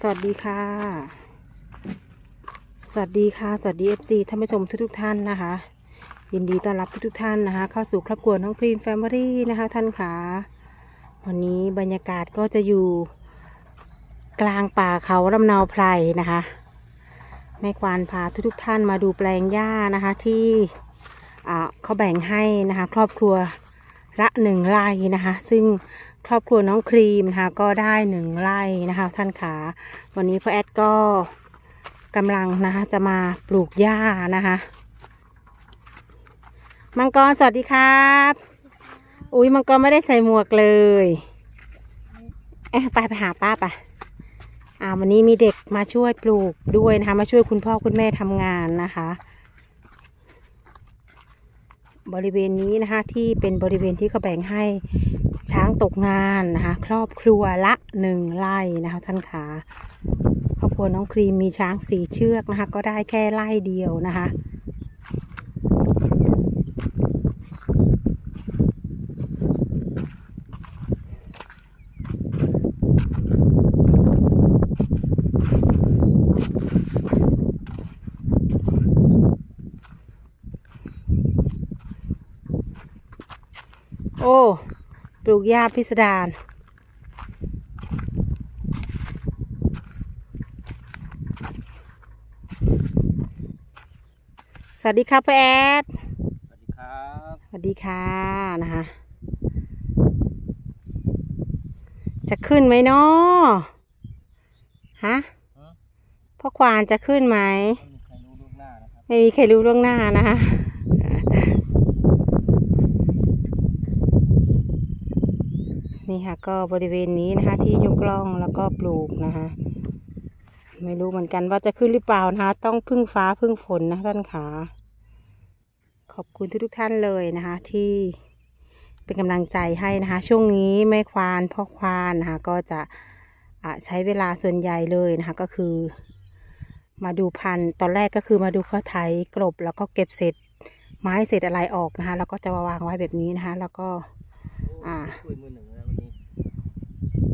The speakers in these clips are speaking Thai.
สวัสดีค่ะ สวัสดีค่ะ สวัสดี FC ท่านผู้ชมทุกทุกๆท่านนะคะ ยินดีต้อนรับทุกทุกๆท่านนะคะ เข้าสู่ครอบครัวน้องพรีมแฟมิลี่นะคะท่านค่ะ วันนี้บรรยากาศก็จะอยู่กลางป่าเขาลำนาวไพรนะคะแม่ควานพาทุกทุกๆท่านมาดูแปลงหญ้านะคะที่เขาแบ่งให้นะคะ ครอบครัวละหนึ่งไร่นะคะ ซึ่ง ครอบครัวน้องครีมนะคะก็ได้หนึ่งไร่นะคะ ท่านขาวันนี้พ่อแอดก็กำลังนะคะจะมาปลูกหญ้านะคะ มังกรสวัสดีครับ อุ้ยมังกรไม่ได้ใส่หมวกเลยเอ๊ะไปไปหาป้าไปอ่าวันนี้มีเด็กมาช่วยปลูกด้วยนะคะมาช่วยคุณพ่อคุณแม่ทำงานนะคะ บริเวณนี้นะคะที่เป็นบริเวณที่เขาแบ่งให้ ช้างตกงานนะคะครอบครัวละหนึ่งไร่นะคะ ท่านขาครอบครัวน้องครีมมีช้างสี่เชือกนะคะ ก็ได้แค่ไร่เดียวนะคะโอ้ ปลูกหญ้าพิสดารสวัสดีครับพ่อแอด สวัสดีครับ สวัสดีค่ะนะคะ จะขึ้นไหมเนาะฮะพ่อควานจะขึ้นไหม ไม่มีใครรู้ล่วงหน้านะครับไม่มีใครรู้ล่วงหน้านะคะ นี่ค่ะ ก็บริเวณนี้นะคะ ที่ยกล่องแล้วก็ปลูกนะคะ ไม่รู้เหมือนกันว่าจะขึ้นหรือเปล่านะคะ ต้องพึ่งฟ้าพึ่งฝนนะท่านขาขอบคุณทุกๆท่านเลยนะคะ ที่เป็นกำลังใจให้นะคะ ช่วงนี้แม่ควานพ่อควานนะคะ ก็จะใช้เวลาส่วนใหญ่เลยนะคะ ก็คือ มาดูพันธุ์ตอนแรกก็คือมาดูเขาไถกลบแล้วก็เก็บเศษไม้เศษอะไรออกนะคะ แล้วก็จะวางไว้แบบนี้นะคะ แล้วก็อ่า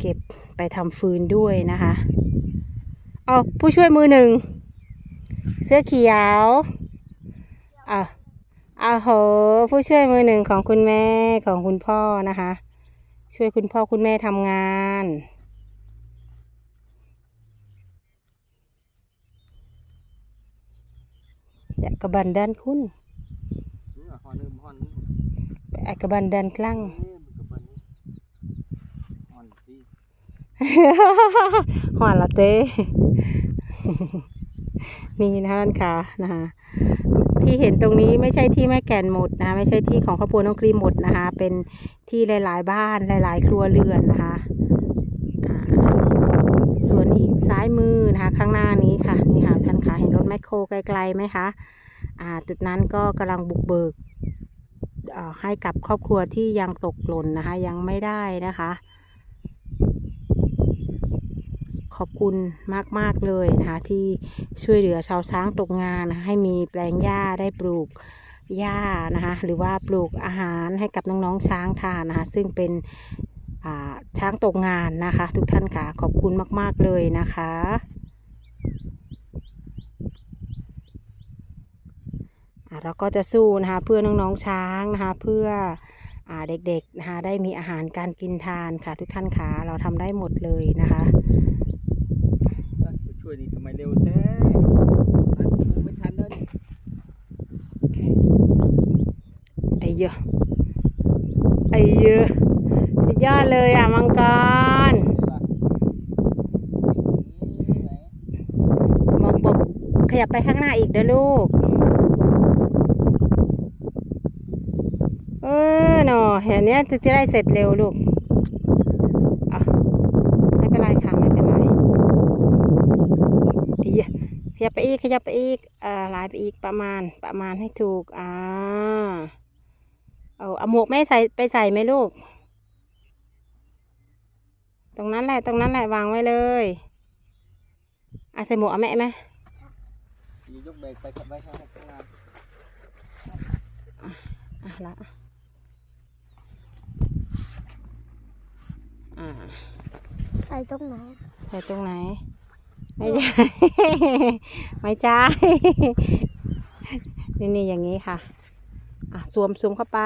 เก็บไปทำฟืนด้วยนะคะเอาผู้ช่วยมือหนึ่ง เสื้อเขียวเอาเอาโหผู้ช่วยมือหนึ่งของคุณแม่ของคุณพ่อนะคะ ช่วยคุณพ่อคุณแม่ทำงาน อยากกระบันดันคุณนี่อะฮอนนึงฮอนนึงไอกระบันดันคลั่ง เอ๊ะมันกับมันนี่ฮอนสิ หวานละเต้นี่นะท่านค่ะนะคะที่เห็นตรงนี้ไม่ใช่ที่แม่แก่นหมดนะคะไม่ใช่ที่ของครอบครัวน้องครีมหมดนะคะ เป็นที่หลาย ๆ บ้านหลาย ๆ ครัวเรือนนะคะส่วนอีกซ้ายมือนะคะ ข้างหน้านี้ค่ะนี่ค่ะท่านค่ะเห็นรถแมคโครไกลๆไหมคะอ่าจุดนั้นก็กำลังบุกเบิกให้กับครอบครัวที่ยังตกหล่นนะคะ ยังไม่ได้นะคะ ข อบคุณมาก ๆ เลยนะคะที่ช่วยเหลือชาวช้างตกงานนะให้มีแปลงหญ้าได้ปลูกหญ้านะคะหรือว่าปลูกอาหารให้กับน้อง ๆ ช้างทานนะคะซึ่งเป็นช้างตกงานนะคะ ทุกท่านค่ะขอบคุณมาก ๆ เลยนะคะเราก็จะสู้นะคะเพื่อน้องๆช้างนะคะเพื่ออเด็กๆนะคะได้มีอาหารการกินทานค่ะทุกท่านค่ะเราทำได้หมดเลยนะคะ วยนี่ทำไมเร็วแท้อันดูไม่ทันแล้วนี่ไอ้เยอะไอ้เยอะสุดยอดเลยอะมังกรว่ะนี่ไหนบอกบอกขยับไปข้างหน้าอีกเด้อลูก เออหนอเห็นเนี้ยจะจะได้เสร็จเร็วลูกอะไม่เป็นไรค่ะไม่เป็นไรไอ้เหี้ยข ยับไปอีกขยับไปอีกอ่าหลายไปอีกประมาณประมาณให้ถูกอ่าเอาเอาหมวกแม่ใส่ไปใส่ไหมลูก ตรงนั้นแหละตรงนั้นแหละวางไว้เลยอะใส่หมวกเอาแม่ไหมยกเบรกไปขับไปข้างหน้าข้างหน้าอะละอ่าใส่ตรงไหน ใส่ตรงไหน ไม่ใช่ ไม่ใช่ นี่นี่อย่างนี้ค่ะ อะสวมสวมเข้าไป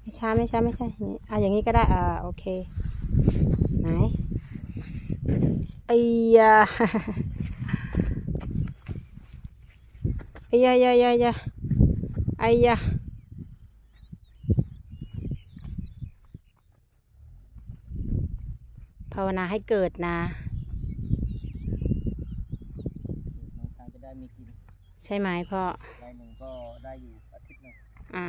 ไม่ใช่ไม่ใช่ไม่ใช่อย่างนี้อะอย่างนี้ก็ได้ อ่าโอเค ไหนไอ้ยาไอ้ยายายายาไอ้ยาภาวนาให้เกิดนะ น้องชายจะได้มีกิน ใช่ไหมพ่อรายหนึ่งก็ได้อยู่อาทิตย์หนึงอ่า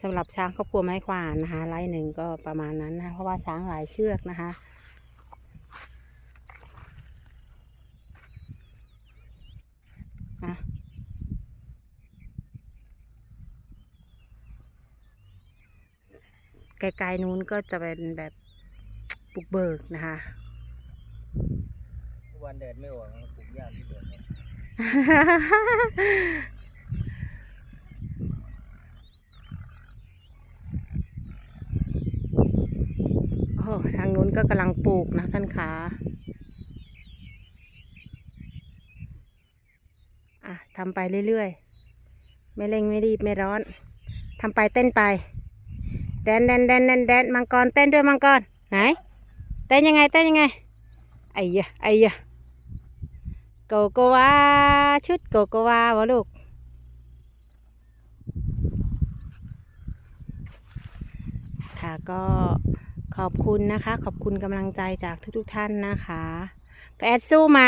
สำหรับช้างครอบครัวไม้ขวานนะคะไล่หนึ่งก็ประมาณนั้นนะเพราะว่าช้างหลายเชือกนะคะ อะ ไกลๆนู้นก็จะเป็นแบบบุกเบิกนะคะทุกวันแดดไม่ออกนะปลูกหญ้าที่เดือดเนี่ย โอ้ทางนู้นก็กำลังปลูกนะท่านขาอะทำไปเรื่อยๆ ไม่เร่งไม่รีบไม่ร้อนทำไปเต้นไป แดนแดนแดนแดนแดนมังกรเต้นด้วยมังกรไหน เต้นยังไงเต้นยังไงไอ้ยะไอ้ยะ โกโกวาชุดโกโกวาวะลูก ค่ะก็ขอบคุณนะคะ ขอบคุณกำลังใจจากทุกๆท่านนะคะไปแอดสู้ไหม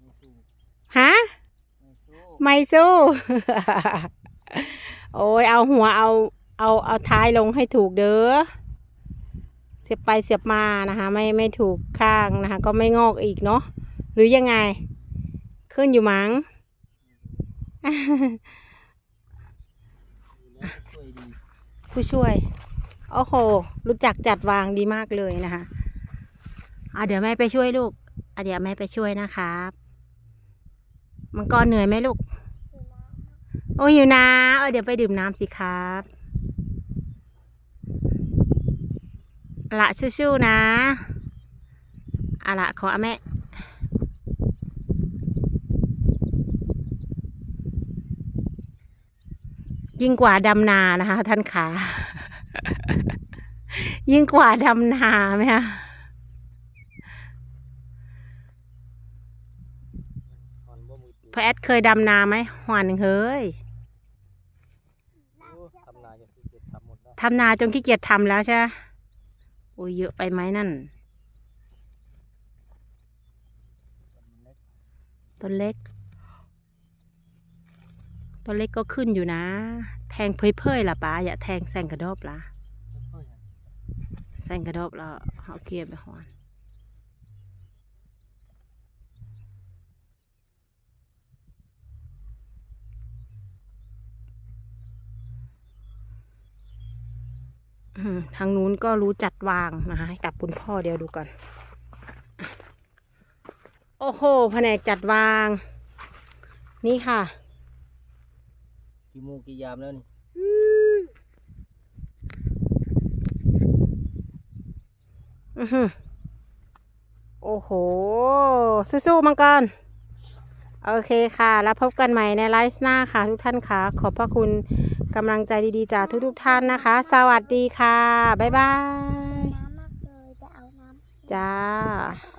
ไม่สู้ฮะไม่สู้ไม่สู้ โอ้ยเอาหัวเอาเอาเอาท้ายลงให้ถูกเด้อเสียบไปเสียบมานะคะ ไม่ไม่ถูกข้างนะคะ ก็ไม่งอกอีกเนาะ หรือยังไง ขึ้นอยู่มั้งดูแล้วช่วยดีผู้ช่วย โอ้โห รู้จักจัดวางดีมากเลยนะคะอะเดี๋ยวแม่ไปช่วยลูกอะเดี๋ยวแม่ไปช่วยนะครับมังกรเหนื่อยไหมลูก โอ้ยอยู่นะเออเดี๋ยวไปดื่มน้ำสิครับอะละชู้ๆนะอะละขออะแม่ ยิ่งกว่าดำนานะคะ ท่านขา ยิ่งกว่าดำนาไหมคะตอนว่ามือตีพ่อแอดเคยดำนาไหมหวานหนึ่งเฮ้ยโอ้ทำนาจนที่เก็บทำหมดแล้วทำนาจนขี้เกียจทำแล้วใช่ไหมโอ้ยเยอะไปไหมนั่น ต้นเล็ก ต้นเล็กก็ขึ้นอยู่นะ แทงเพยเพยๆล่ะป้าอย่าแทงแซงกระดอบล่ะแซงกระดอบแล้วเอาเกียร์ไปหอนทางนู้นก็รู้จัดวางนะคะให้กับคุณพ่อเดี๋ยวดูก่อน โอ้โห แผนกจัดวาง นี่ค่ะ กี่โมงกี่ยามแล้วนี่อือหือโอ้โห สู้ๆมังกรโอเคค่ะ แล้วพบกันใหม่ในไลฟ์หน้าค่ะ ทุกท่านค่ะ ขอบพระคุณกำลังใจดีๆจากทุกๆท่านนะคะ สวัสดีค่ะ บ๊ายบายน้ำมากเลยจะเอาน้ำจ้า